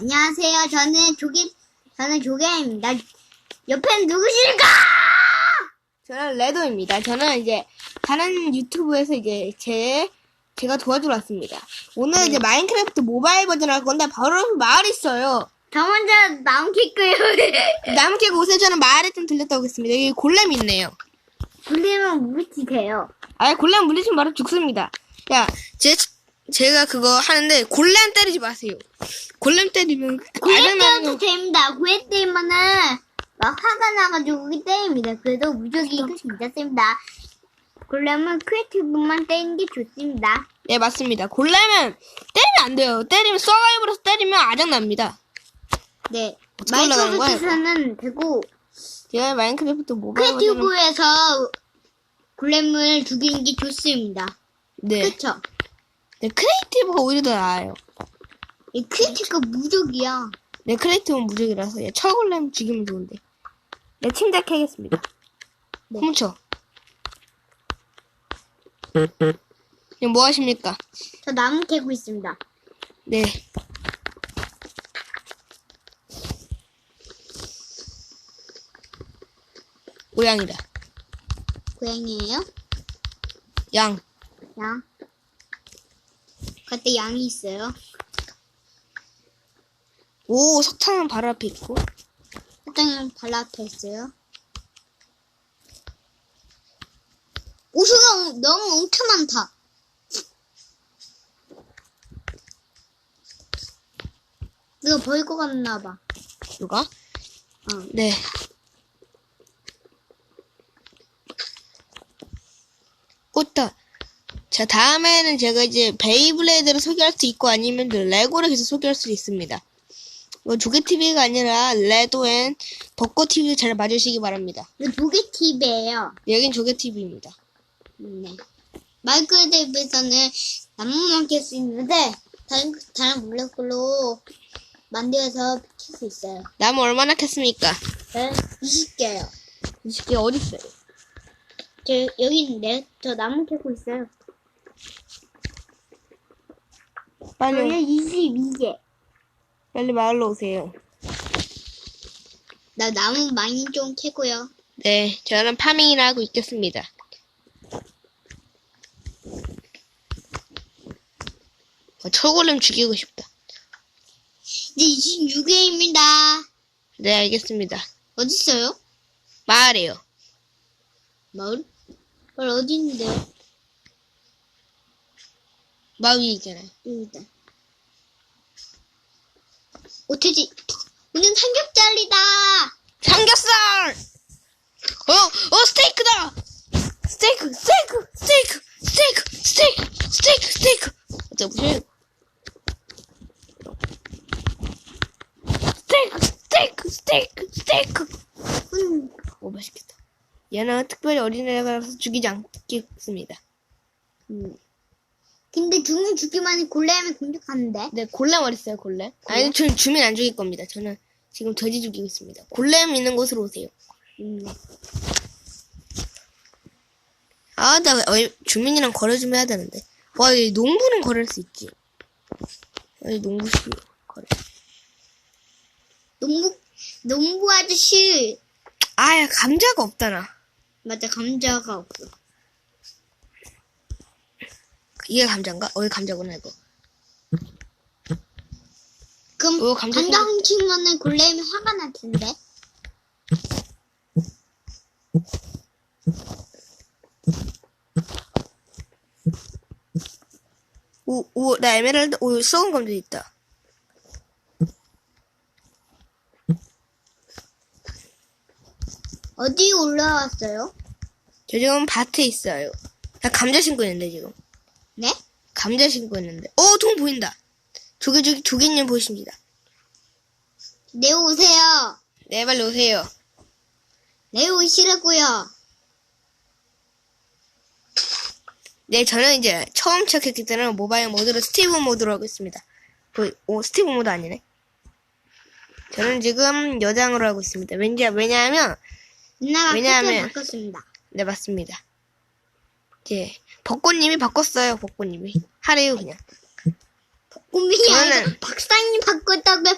안녕하세요. 저는 조개, 저는 조개입니다. 옆엔 누구실까? 저는 레도입니다. 저는 이제 다른 유튜브에서 이제 제 제가 도와주러 왔습니다. 오늘 이제 마인크래프트 모바일 버전 할 건데 바로 마을이 있어요. 저 먼저 나무 킬거예요. 나무 캐고 오세요. 저는 마을에 좀 들렸다 오겠습니다. 여기 골렘이 있네요. 불리면 무지 돼요. 아예 골렘 물리시면 바로 죽습니다. 야, 제 제가 그거 하는데 골렘 때리지 마세요. 골렘 때리면 아장나는 때려도 됩니다. 구애 때리면은 막 화가 나가지고 때립니다. 그래도 무적이 진짜 셉니다. 그러면 크리에이티브만 때리는 게 좋습니다. 네 맞습니다. 골렘은 때리면 안 돼요. 때리면 서바이벌에서 때리면 아장납니다. 네. 마이크로소프트에서는 되고 제가 마인크래프트 모바일 버전을 크리에이티브에서 골렘을 죽이는 게 좋습니다. 네. 그쵸? 네, 크리에이티브가 오히려 더 나아요. 이 크리에이티브가 무적이야. 네, 크리에이티브는 무적이라서 예, 철골렘 죽이면 좋은데. 네, 침착하겠습니다. 네. 훔쳐. 지금 뭐 하십니까? 저 나무 캐고 있습니다. 네. 고양이다. 고양이에요? 양. 양. 그때 양이 있어요. 오, 석탄은 바로 앞에 있고. 일단 발라 앞에 있어요. 오수가 너무 엄청 많다. 누가 것 같나 봐. 누가? 어. 네. 꽃다. 자, 다음에는 제가 이제 베이블레이드를 소개할 수 있고 아니면 레고를 계속 소개할 수 있습니다. 뭐 조개TV가 아니라 레도앤 벚꽃TV 잘 봐주시기 바랍니다. 이거 조개 팁이에요. 여긴 조개TV입니다. 네. 마이크로데이브에서는 나무만 캘 수 있는데 다른 다른 블랙홀로 만들어서 캘 수 있어요. 나무 얼마나 캤습니까? 네, 20개요. 이게 어딨어요? 저 여기 있는데 저 나무 캐고 있어요. 빨리, 저는 22개. 빨리 마을로 오세요. 나 나무 많이 좀 캐고요. 네, 저는 파밍이나 하고 있겠습니다. 어, 철골렘 죽이고 싶다. 이제 26개입니다. 네, 알겠습니다. 어디 있어요? 마을이요. 마을? 마을 어디 있는데요? 위 있잖아요. 여기다. 오, 돼지. 오늘 삼겹살이다. 삼겹살! 어, 어, 스테이크다! 스테이크, 스테이크, 스테이크, 스테이크, 스테이크, 스테이크, 스테이크. 어째 보세요. 스테이크, 스테이크, 스테이크, 스테이크. 음, 오, 맛있겠다. 얘는 특별히 어린애라서 죽이지 않겠습니다. 음. 근데 죽는 죽기만 골렘을 공격하는데. 네, 골렘 어딨어요, 골렘? 아니, 저는 주민 안 죽일 겁니다. 저는 지금 돼지 죽이고 있습니다. 골렘 있는 곳으로 오세요. 음. 아, 나 어, 주민이랑 거래 좀 해야 되는데. 와, 이 농부는 거래할 수 있지. 여기 농부 씨 거래. 농부, 농부 아저씨. 아, 야, 감자가 없다 나. 맞아, 감자가 없어. 이게 감자인가? 어, 이게 감자구나, 이거. 그럼 어, 감자 감자. 훔치면은 골렘이 화가 날 텐데. 오, 오, 나 에메랄드, 오, 썩은 감자 있다. 어디 올라왔어요? 저 지금 밭에 있어요. 나 감자 신고 있는데, 지금. 네? 감자 신고 있는데. 어, 동 보인다. 조개, 조개, 조개님 보이십니다. 네, 오세요. 네, 빨리 오세요. 네, 오시라고요. 네, 저는 이제 처음 시작했기 때문에 모바일 모드로 스티브 모드로 하고 있습니다. 그, 오, 스티브 모드 아니네. 저는 지금 여장으로 하고 있습니다. 왠지, 왜냐하면, 누나가 왜냐하면- 왜냐하면... 바꿨습니다. 네, 맞습니다. 이제, 벚꽃님이 바꿨어요, 벚꽃님이. 하래요, 그냥. 저는- 아니라 박사님 바꿨다고 왜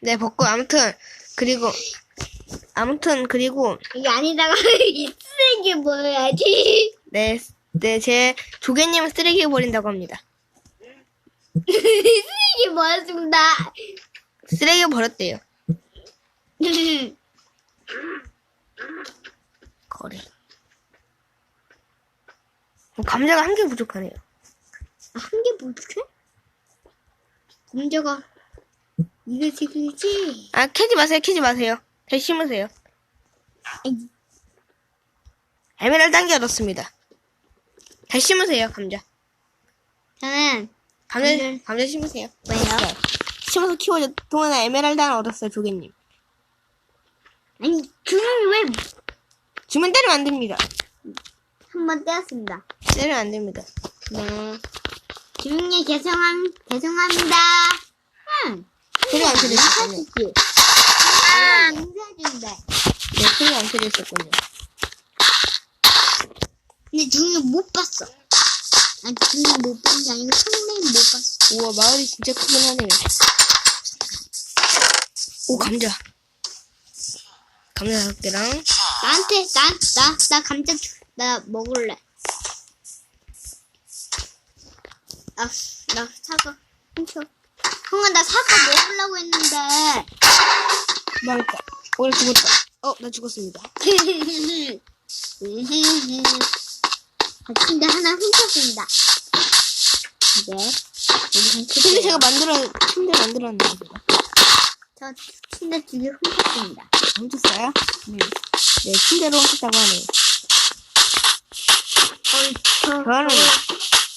네, 벚꽃, 아무튼, 그리고, 아무튼, 그리고, 이게 아니다가 이 쓰레기 버려야지. 네, 네, 제 조개님은 쓰레기에 버린다고 합니다. 쓰레기 버렸습니다. 쓰레기에 버렸대요. 거리. 어, 감자가 한 개 부족하네요. 한개 부족해? 문제가 이게 지금이지. 아, 캐지 마세요, 캐지 마세요. 잘 심으세요. 에메랄드 한개 얻었습니다. 잘 심으세요, 감자. 저는 감자, 감자- 감자 심으세요. 왜요? 네. 심어서 키워줘. 동안에 에메랄드 하나 얻었어요, 조개님. 아니 주문이 왜 주면 때리면 안 됩니다. 떼었습니다. 때리면 안 됩니다. 네. 주문이 죄송함 죄송합니다. 응. 안. 인사주지. 아, 인사준대. 네, 소리가 안 들렸었군요. 근데 주문이 못 봤어. 아니 주문이 못본 게 아니고 상대는 못 봤어. 우와, 마을이 진짜 크긴 하네요. 오, 감자. 감자 다섯 개랑, 나한테 나 나 나 감자 주- 나 먹을래. 나, 나 사과 훔쳐. 형아 나 사과 먹으려고 했는데. 망했다. 오, 나 죽었다. 어, 나 죽었습니다. 아, 침대 하나 훔쳤습니다. 이제 우리 침대 제가 만들어, 침대 만들었는데. 저 침대 두 개 훔쳤습니다. 훔쳤어요? 네. 네, 침대로 훔쳤다고 하네요. 저, 저는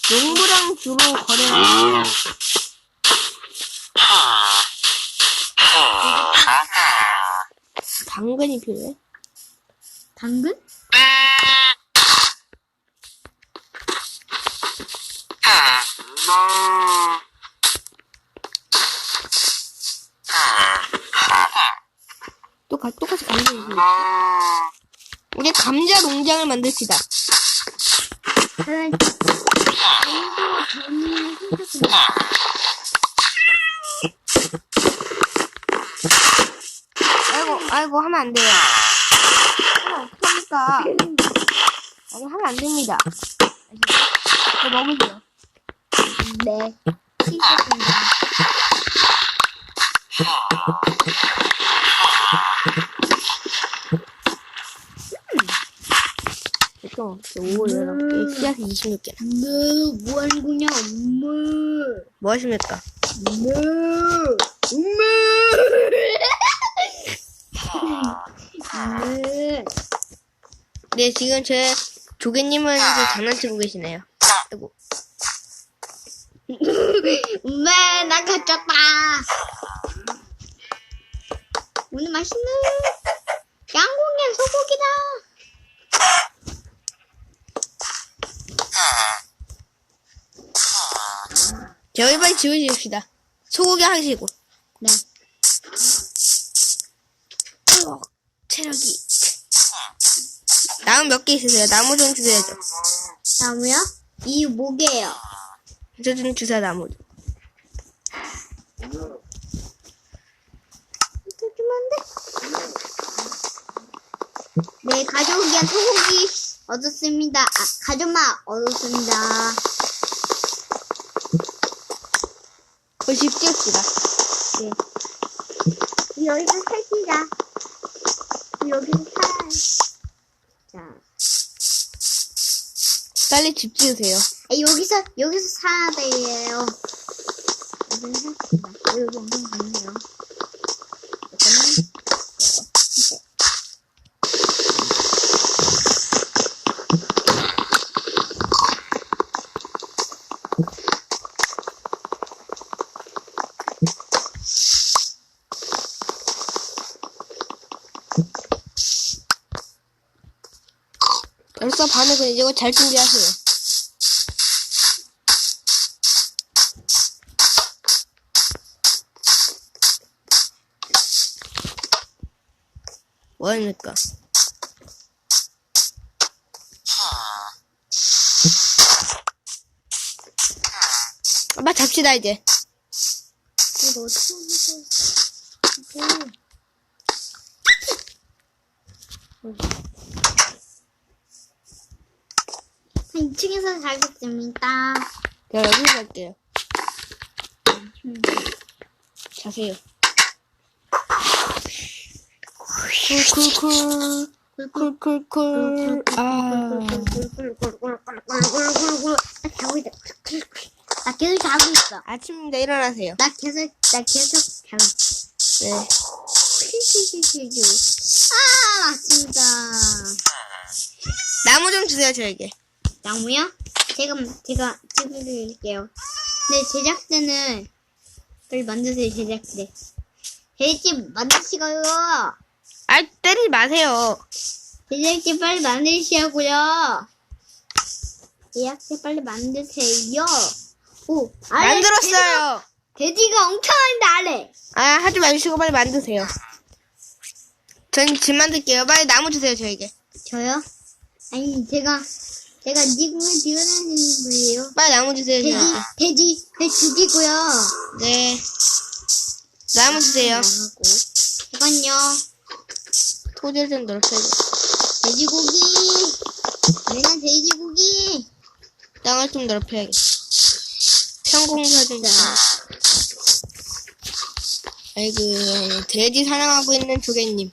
농부랑 주로 거래를 해요. 당근이 필요해? 당근? 똑같, 똑같이 필요해. 우리 감자 농장을 만듭시다. 아이고, 아이고, 하면 안 돼요. 하면 어떡합니까? 아니, 하면 안 됩니다. 이거 먹으세요. 네, 훔쳤습니다. 여섯 개, 씨앗이 26개. 엄마, 뭐 하는 거냐, 엄마. 뭐 하십니까? 엄마, 엄마. 엄마. 네, 지금 제 조개님은 이제 장난치고 계시네요. 아이고. 엄마, 나 갇혔다. 오늘 맛있는 양고기랑 소고기다. 자, 우리 빨리 지우십시다. 소고기 하시고. 네. 어, 체력이. 나무 몇 개 있으세요? 나무 좀 주셔야죠. 나무요? 이 목이에요. 저 좀 주세요, 나무. 좀. 돼? 네, 가족이한 소고기 얻었습니다. 아, 가족만 얻었습니다. 우리 집 지읍시다. 네. 여기서 살기자. 여기서 살아요. 자. 빨리 집 지으세요. 아, 여기서, 여기서 살아야 돼요. 여기서 살습니다. 여기 엄청 좋네요. 잠깐만. 이제. 벌써 반을 이거 잘 준비하세요. 뭐합니까? 아빠 잡시다 이제. 이거 어떻게 하는 거야? 한 2층에서 살겠습니다. 제가 여기서 갈게요. 자세요. 쿨쿨쿨. 쿨쿨쿨. 아. 나 자고 있다. 나 계속 자고 있어. 아침입니다. 일어나세요. 나 계속, 나 계속 자고 있어. 맞습니다. 나무 좀 주세요, 저에게. 나무요? 제가, 제가 찍어드릴게요. 네, 제작대는, 빨리 만드세요, 제작대. 제작대 만드시고요. 아, 때리지 마세요. 제작대 빨리 만드시라고요. 제작대 빨리 만드세요. 오, 아래 만들었어요. 돼지가, 돼지가 엄청 많은데, 아래. 아, 하지 마시고 빨리 만드세요. 전 집 만들게요. 빨리 나무 주세요, 저에게. 저요? 아니, 제가, 제가 니궁을 뛰어다니는 분이에요. 빨리 나무 주세요, 돼지, 저에게. 돼지, 돼지 죽이고요. 네. 나무 주세요. 나가고. 이건요, 토지를 좀 넓혀줘. 돼지고기. 얘는 돼지고기. 땅을 좀 넓혀야겠. 평공사 좀 좀. 아이고, 돼지 사냥하고 있는 조개님.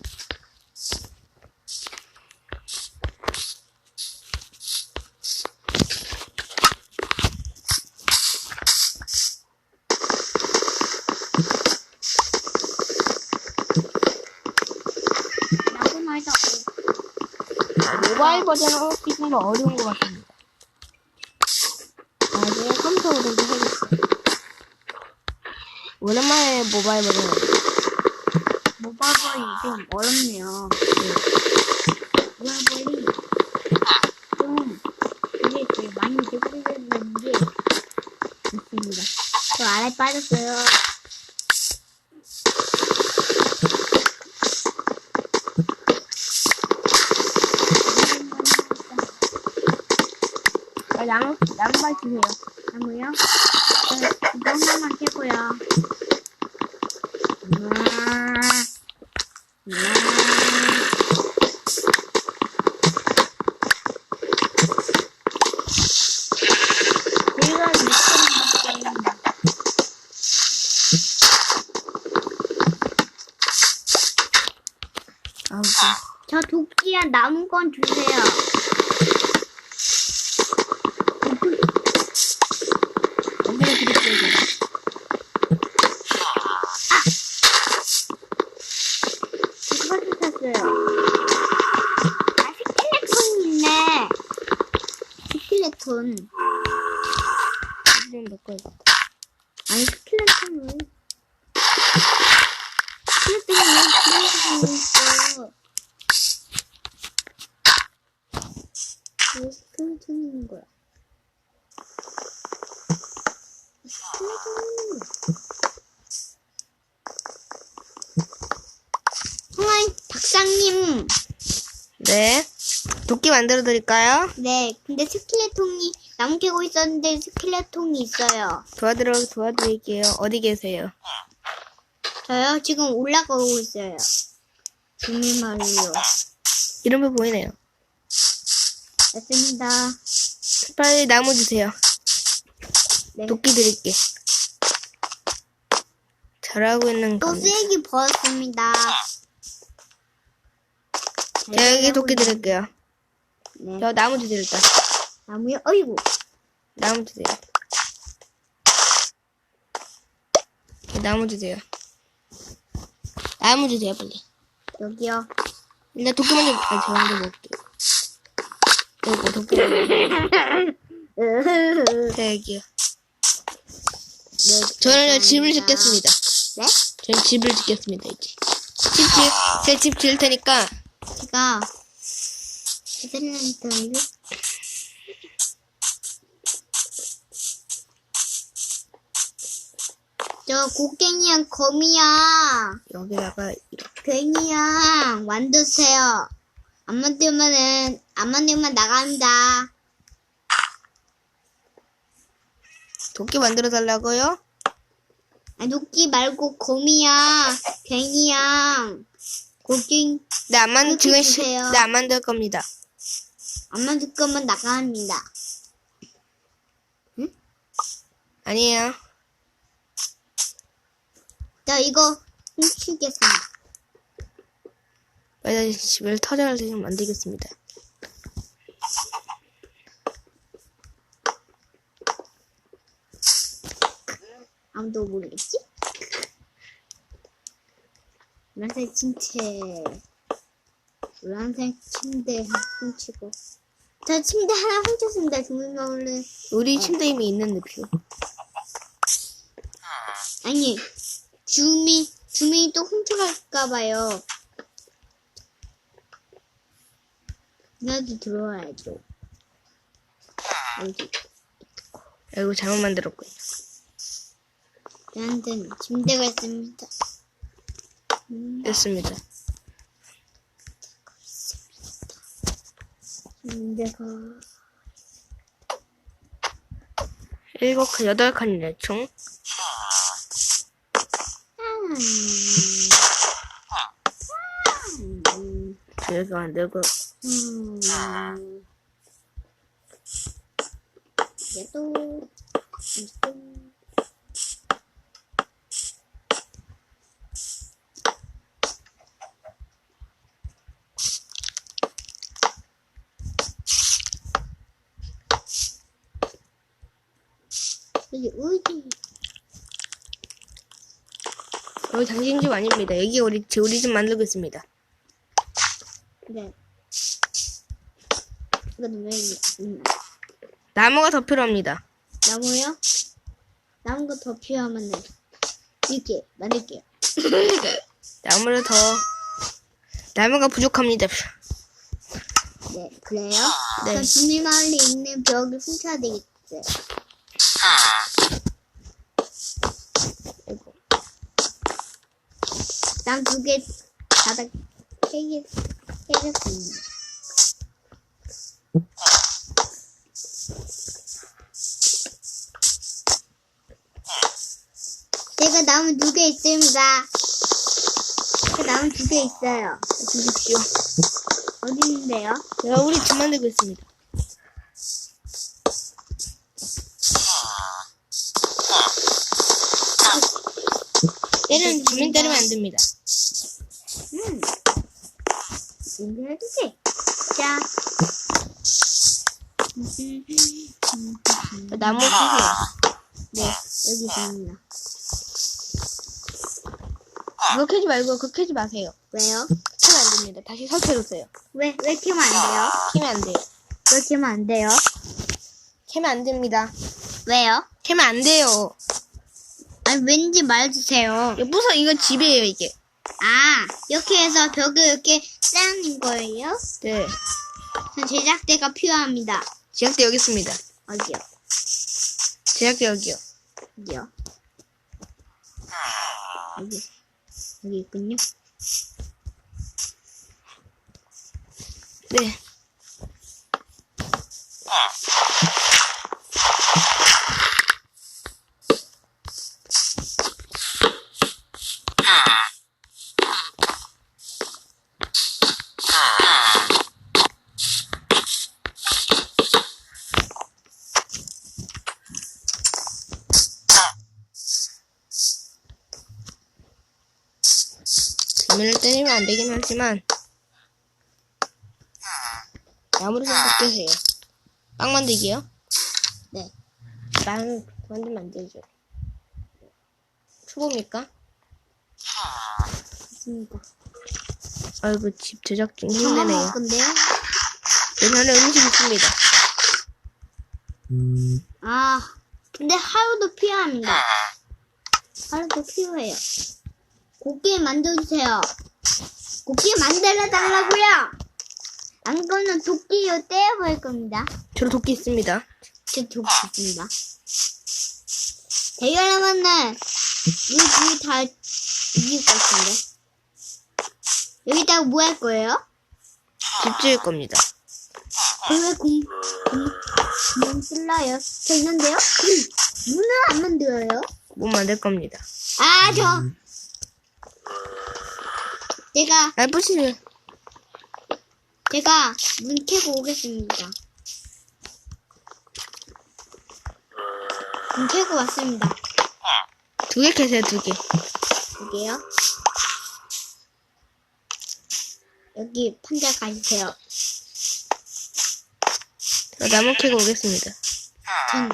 모바일 끼는 거 어려운 것 같습니다. 나중에 컴퓨터 버전도 해야겠어요. 오랜만에 모바일 버전. 모바일이 좀 어렵네요. 모바일이 좀, 이게 되게 많이 되는 게 있습니다. 저 아래 빠졌어요. 나무, 나무발 주세요. 나무요? 네, 하나만 캐고요. 미끄러운 아우, 저 도끼랑 나무건 주세요. 언제나 드릴게요. 제가. 이것도 샀어요. 아, 스켈레톤 있네. 스켈레톤. 좀 바꿔야겠다. 아니, 스켈레톤은. 스켈레톤이 왜 그런 있어? 왜 스켈레톤이 있는 거야? 스켈레톤. 홍아이 박사님. 네. 도끼 만들어 드릴까요? 네, 근데 나무 캐고 있었는데 스켈레톤이 있어요. 도와드려, 도와드릴게요. 어디 계세요? 저요? 지금 올라가고 있어요. 주민 말이요. 이름이 보이네요. 됐습니다. 빨리 나무 주세요. 네. 도끼 드릴게. 잘하고 있는 또 겁니다. 쓰레기 버렸습니다. 자, 여기 도끼 드릴게요. 네. 저 나무 주세요, 일단. 나무요? 어이구. 나무 주세요. 네, 나무 주세요. 나무 주세요, 빨리. 여기요. 일단 도끼 먼저, 아, 저 먼저 먹을게요. 요거, 도끼 먼저. 자, 여기요. 네. 저는 집을. 짓겠습니다. 네? 저는 집을 짓겠습니다, 이제. 집, 집, 제집 지을 테니까, 제가 베들란트를 저 곡괭이랑 거미야 여기다가, 이렇게. 괜히야 만드세요 안 만들면은 안 만들면 나갑니다 도끼 만들어 달라고요? 아, 녹기 말고 거미야, 괭이야, 고기 네, 안 만, 그렇게 지금 시, 주세요. 네, 안 만들 겁니다. 안 만들 거면 나갑니다. 아니에요. 자, 이거 훔치겠습니다. 빨리 집을 터져갈 수 만들겠습니다. 아무도 모르겠지? 노란색 침대, 노란색 침대 훔치고. 저 침대 하나 훔쳤습니다. 원래. 우리 침대 이미 있는데, 표. 아니, 주민, 주민이 또 훔쳐갈까봐요. 나도 들어와야죠. 어디? 아이고, 잘못 만들었군요. 나한테는 침대가 있습니다. 음, 됐습니다. 침대가. 일곱 칸, 여덟 칸이네, 총. 음, 이렇게 만들고. 음, 얘도. 여기 어디? 여기 당신 집 아닙니다. 여기 우리, 제 우리 집 만들고 있습니다. 이건 왜 있나? 나무가 더 필요합니다. 나무요? 나무가 더 필요하면 이렇게 만들게요. 나무를 더, 나무가 부족합니다. 네, 그래요? 네. 그럼 비밀마을에 있는 벽을 훔쳐야 되겠어요. 난두개 바닥 깨겠, 깨졌습니다. 제가 나무 두 개 있습니다. 제가 나무 두 개 있어요. 주십시오. 어디 있는데요? 제가 우리 집 만들고 있습니다. 때는 주민 때리면 안 됩니다. 음. 준비해주지. 자. 나무 주세요. 네, 여기 있습니다. 그거 캐지 말고 그거 캐지 마세요. 왜요? 캐면 안 됩니다. 다시 설치해주세요. 왜, 왜 키면 안 돼요? 캐면 안 돼요. 왜 키면 안 돼요? 캐면 안 됩니다. 왜요? 캐면 안 돼요. 아니, 왠지 말해주세요. 이거 부서 이거 집이에요 이게. 아, 이렇게 해서 벽을 이렇게 쌓는 거예요? 네. 전 제작대가 필요합니다. 제작대 여기 있습니다. 어디요? 제작대 여기요. 어디요? 여기. 여기 있군요. 네. 때리면 안 되긴 하지만 나무를 좀 바꾸세요. 빵 만들기요? 네. 빵 만들면 안 되죠. 초보입니까? 있습니다. 아이고 집 제작진 저거 힘드네요. 건데요? 내 전에 음식 있습니다. 아, 근데 하루도 필요합니다. 하루도 필요해요. 곱게 만들어주세요. 곱게 만들어 달라고요. 안 그러면 도끼로 떼어버릴 겁니다. 저로 도끼 있습니다. 저 도끼 있습니다. 대결하면은 이 뒤에 다 이길 것 같은데. 여기다가 뭐 할 거예요? 집 지을 겁니다. 왜 공, 공, 공 쓸라요? 저 있는데요? 문을 안 만들어요? 못 만들 겁니다. 아, 저. 제가, 아, 부시지. 제가 문 캐고 오겠습니다. 문 캐고 왔습니다. 두 개 캐세요, 두 개. 여기요. 여기 판자 가주세요. 저 나무 캐고 오겠습니다. 전,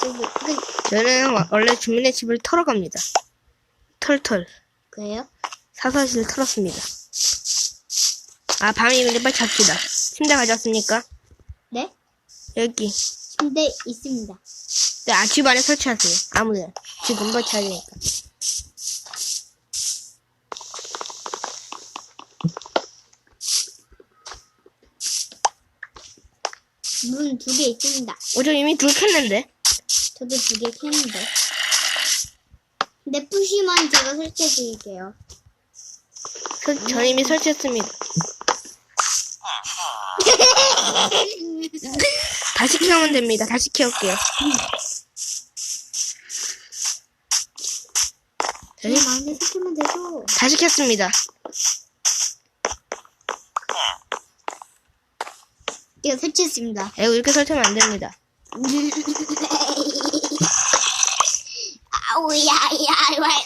저기, 그, 저는 와- 원래 주민의 집을 털어 갑니다. 털털. 그래요? 사사실 털었습니다. 아, 밤이 근데 빨리 잡시다. 침대 가져왔습니까? 네? 여기. 침대 있습니다. 네, 아, 집 안에 설치하세요. 아무데나. 지금 쳐야 되니까. 문 두 개 있습니다. 어, 저 이미 둘 켰는데? 저도 두 개 켰는데. 근데 푸시만 제가 설치해 드릴게요. 설, 전 이미 설치했습니다. 다시 키우면 됩니다. 다시 키울게요. 제 마음에 설치면 되죠. 다시 켰습니다. 제가 설치했습니다. 에고, 이렇게 설치하면 안 됩니다. 아우야, 야, 와, 야.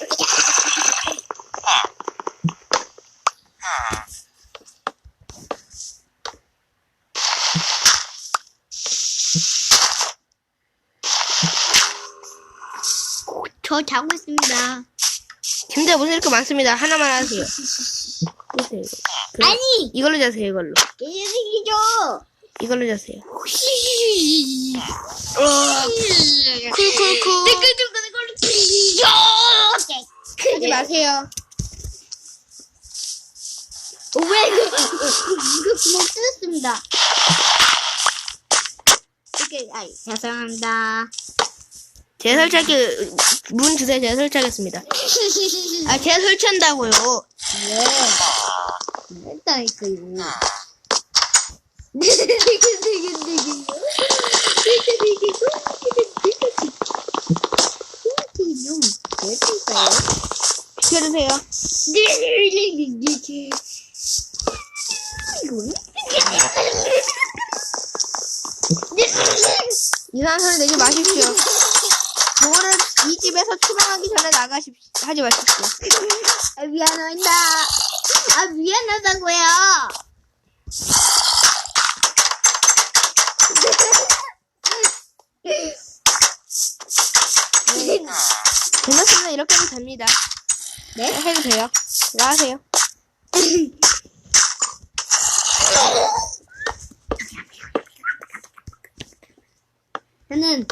저 자고 있습니다. 침대 무슨 이렇게 많습니다. 하나만 하세요. 보세요. 그- 아니! 이걸로 자세요, 이걸로. 깨지기죠! 이걸로 자세요. 쿨쿨쿨. 내가 누가 이걸 비죠! 하지 마세요. 왜 이거, 이거 구멍 뚫었습니다. 이렇게, 아이, 죄송합니다. 제가 설치할게, 문 주세요. 제가 설치하겠습니다. 아, 제가 설치한다고요. 네. 될까요? 시켜주세요. 이상한 소리 내지 마십시오. 그거를 이 집에서 추방하기 전에 나가십시오. 하지 마십시오. 아, 미안합니다. 아, 미안하다고요. 괜찮습니다. 이렇게 해도 됩니다. 네? 해도 돼요. 나가세요. 저는,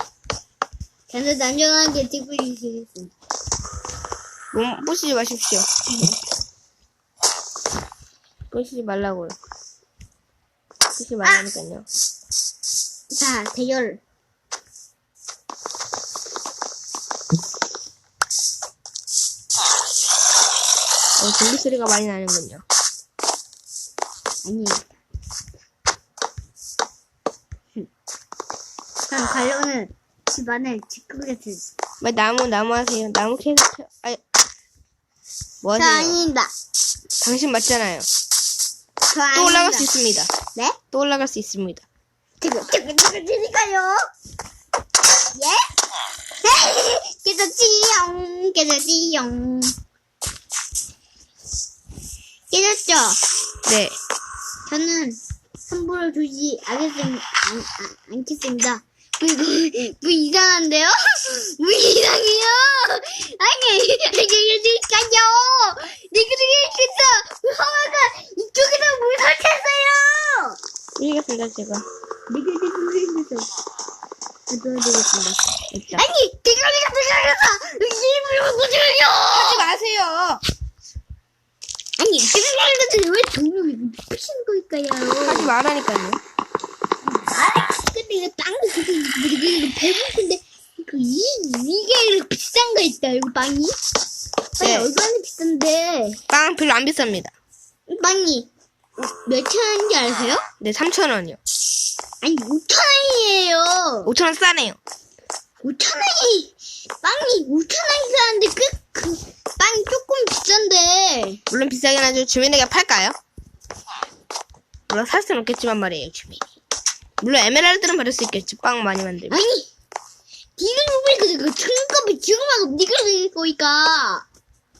저는 안전하게 찍고 있겠습니다. 몸 부시지 마십시오. 부시지 말라고요. 부시지 말라니까요. 자, 대결. 어, 좀비 소리가 많이 나는군요. 아니 에요. 그럼 가려는 집안을 짓고겠습니다. 왜 나무 나무 하세요. 나무 캐서 캐... 아, 뭐저 하세요? 아닙니다. 당신 맞잖아요. 저 아닙니다. 또 올라갈 수 있습니다. 네? 또 올라갈 수 있습니다. 지금, 지금, 지금, 지니까요. 예? 깨졌지용, 깨졌지용. 깨졌죠? 네. 저는 함부로 두지 않겠습니다. 안, 안, 않겠습니다. 뭐, 이거, 뭐 이상한데요? 뭐 이상해요? 아니, 이게 이니까요 내가 되겠어! 하와가 이쪽에다 물 설치했어요! 이기겠습니다, 제가. 되겠어. 도와드리겠습니다. 됐죠. 아니, 대가리가 들어가서 일부러 못해요 하지 마세요. 아니, 대가리가 왜 종류를 푸시는 걸까요? 하지 말라니까요. 이거 빵이 그게 이거 배고픈데 이거 이 이게 이렇게 비싼 거 있다 이거 빵이? 빵이 네. 얼마나 비싼데? 빵 별로 안 비쌉니다. 빵이 몇천 원인지 아세요? 네, 3,000원이요. 아니 5천 원이에요. 5천원 싸네요. 5천 원이 빵이 5천 원이 사는데 그, 그 빵이 조금 비싼데. 물론 비싸긴 하죠. 주민에게 팔까요? 물론 살 수는 없겠지만 말이에요, 주민이. 물론 에메랄드는 받을 수 있겠지. 빵 많이 만들면. 아니 니가 보니까 그 천값이 지금 하고 니가 보니까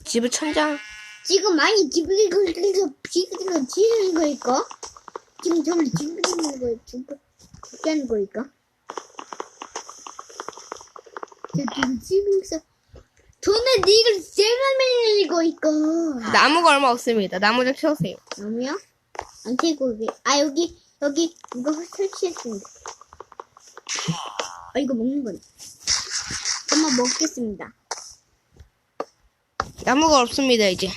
집을 천장. 지금 많이 집을 그래서 지금 지는 거니까 지금 정말 짓는 거예요. 지금 하는 거니까. 저 지금 집에서 저는 니가 제가 밀리는 거니까. 나무가 얼마 없습니다. 나무 좀 키우세요. 나무요? 안 여기 아 여기 여기 이거 설치했습니다. 아 이거 먹는 거네. 엄마 먹겠습니다. 나무가 없습니다, 이제.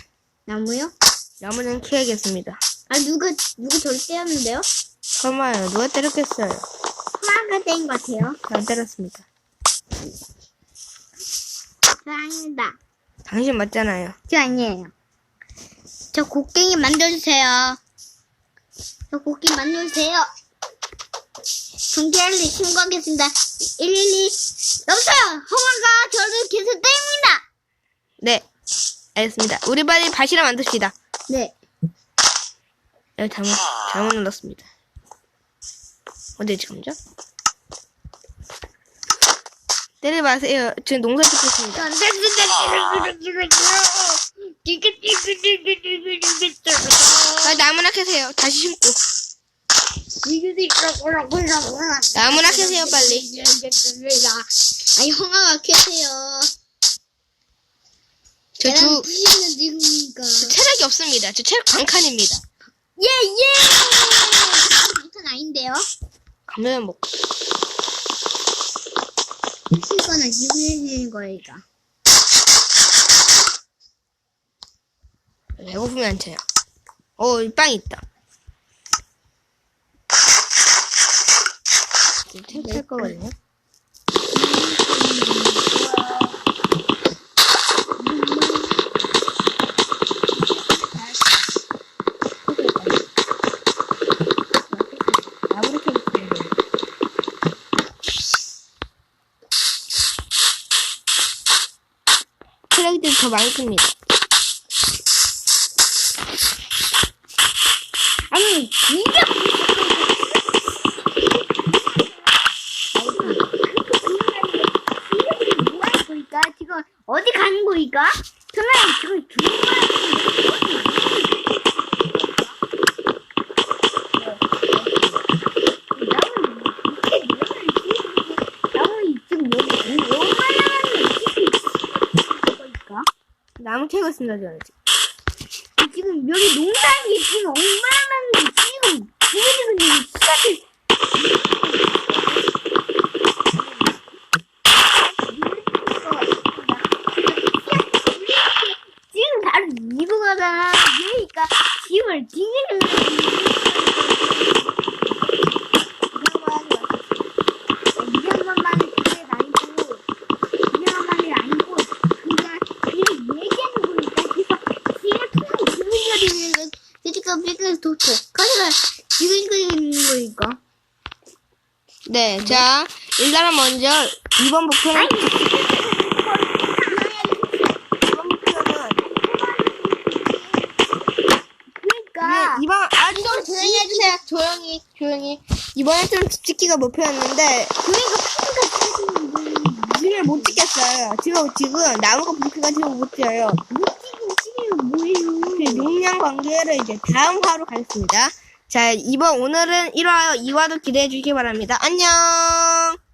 나무요? 나무 좀 키워야겠습니다. 아 누가 누가 저를 때렸는데요? 설마요. 누가 때렸겠어요? 하나가 된것 같아요. 안 때렸습니다. 사랑합니다. 당신 맞잖아요. 저 아니에요. 저 곡괭이 만들어주세요. 저 곡괭이 만들어주세요. 경찰에 신고하겠습니다. 112 여보세요. 홍아가 저를 계속 때립니다. 네. 알겠습니다. 우리 빨리 밭이나 만듭시다. 네. 네, 잘못, 잘못 눌렀습니다. 어디 지금죠? 때리지 마세요. 지금 농사 짓고 있습니다. 나무나 캐세요. 다시 심고. 나무나 캐세요, 빨리. 아니 형아가 캐세요. 저 계란 주, 부시는 지금이니까. 체력이 없습니다. 저 체력 강칸입니다. 예 예. 방탄 아닌데요? 뭐, 실거나 지금 해주는 거니까. 배고프면 안 쳐요. 어, 이빵 있다. 탱크 할 거거든요. 나무를 캐겠습니다. 트랙들이 더 많이 큽니다. 아니 진짜 보니까 지금 어디 가는 거니까? 저는 지금 죽는 거니까? 저는 지금. 여기 지금 얼마나 많은데 지금 지금 지금 시작을 지금 바로 이거 가잖아 그러니까 집을 뒤지는 이장만만이 그게 아니고 이장만이 아니고 그냥 그냥 얘기하는 거니까 그래서 지금 통이 지금 그러니까 지금 도토 가져가 지금 이거 있는 거니까 네, 자, 일단은 먼저 2번 목표는 2번 목표는 그러니까 2번 아주 좀 조용히 해주세요. 조용히, 조용히. 이번에 좀 지키기가 목표였는데 그러니까 파도가 집을 못 지켰어요. 지금 지금 나무가 부족해가지고 못 지어요. 지금 뭐예요? 그 용량 관계를 이제 다음 화로 가겠습니다. 자, 이번 오늘은 1화, 2화도 기대해 주시기 바랍니다. 안녕!